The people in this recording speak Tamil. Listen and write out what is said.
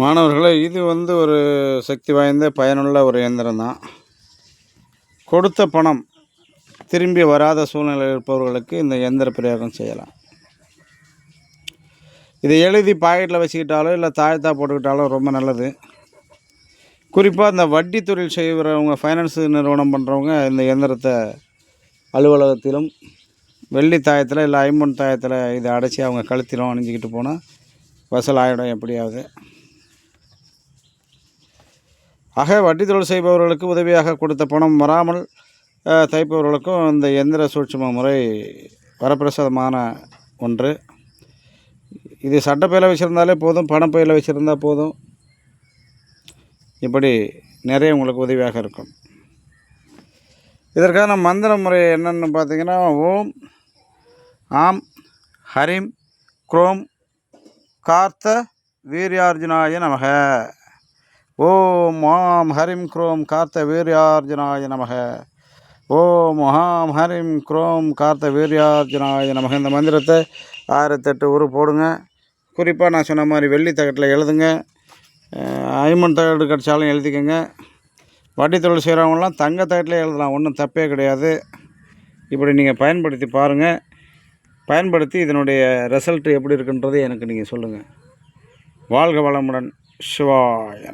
மாணவர்களே இது வந்து ஒரு சக்தி வாய்ந்த பயனுள்ள ஒரு இயந்திரம் தான். கொடுத்த பணம் திரும்பி வராத சூழ்நிலை இருப்பவர்களுக்கு இந்த இயந்திர பிரயோகம் செய்யலாம். இதை எழுதி பாக்கெட்டில் வச்சுக்கிட்டாலோ இல்லை தாழ்த்தா போட்டுக்கிட்டாலோ ரொம்ப நல்லது. குறிப்பாக இந்த வட்டி தொழில் செய்கிறவங்க ஃபைனான்ஸ் நிறுவனம் பண்ணுறவங்க இந்த இயந்திரத்தை அலுவலகத்திலும் வெள்ளி தாயத்தில் இல்லை ஐம்பொன் தாயத்தில் இதை அடைச்சி அவங்க கழுத்திலும் அணிஞ்சிக்கிட்டு போனால் வசூல் ஆகிடும் எப்படியாவது. ஆக வட்டி தொழில் செய்பவர்களுக்கு உதவியாக கொடுத்த பணம் வராமல் தைப்பவர்களுக்கும் இந்த எந்திர சூட்சும முறை வரப்பிரசாதமான ஒன்று. இது சட்டப்பையில் வச்சுருந்தாலே போதும் பணப்பையில் வச்சுருந்தால் போதும். இப்படி நிறைய உங்களுக்கு உதவியாக இருக்கும். இதற்கான மந்திர முறை என்னென்னு பார்த்தீங்கன்னா ஓம் ஆம் ஹரிம் குரோம் கார்த்த வீரியார்ஜுனாய நமக. ஓம் ஆம் ஹரிம் குரோம் கார்த்த வீரியார்ஜுனாய நமக. ஓம் ஆம் ஹரிம் குரோம் கார்த்த வீரியார்ஜுனாய நமக. இந்த மந்திரத்தை ஆயிரத்தெட்டு உரு போடுங்க. குறிப்பாக நான் சொன்ன மாதிரி வெள்ளி தகட்டில் எழுதுங்க. ஐமன் தகடு கிடச்சாலும் எழுதிக்கோங்க. வட்டி தொழில் செய்கிறவங்களாம் தங்க தகட்டில் எழுதலாம். ஒன்றும் தப்பே கிடையாது. இப்படி நீங்கள் பயன்படுத்தி பாருங்கள் பயன்படுத்தி இதனுடைய ரிசல்ட் எப்படி இருக்குன்றது எனக்கு நீங்கள் சொல்லுங்கள் வாழ்க வளமுடன். சிவாய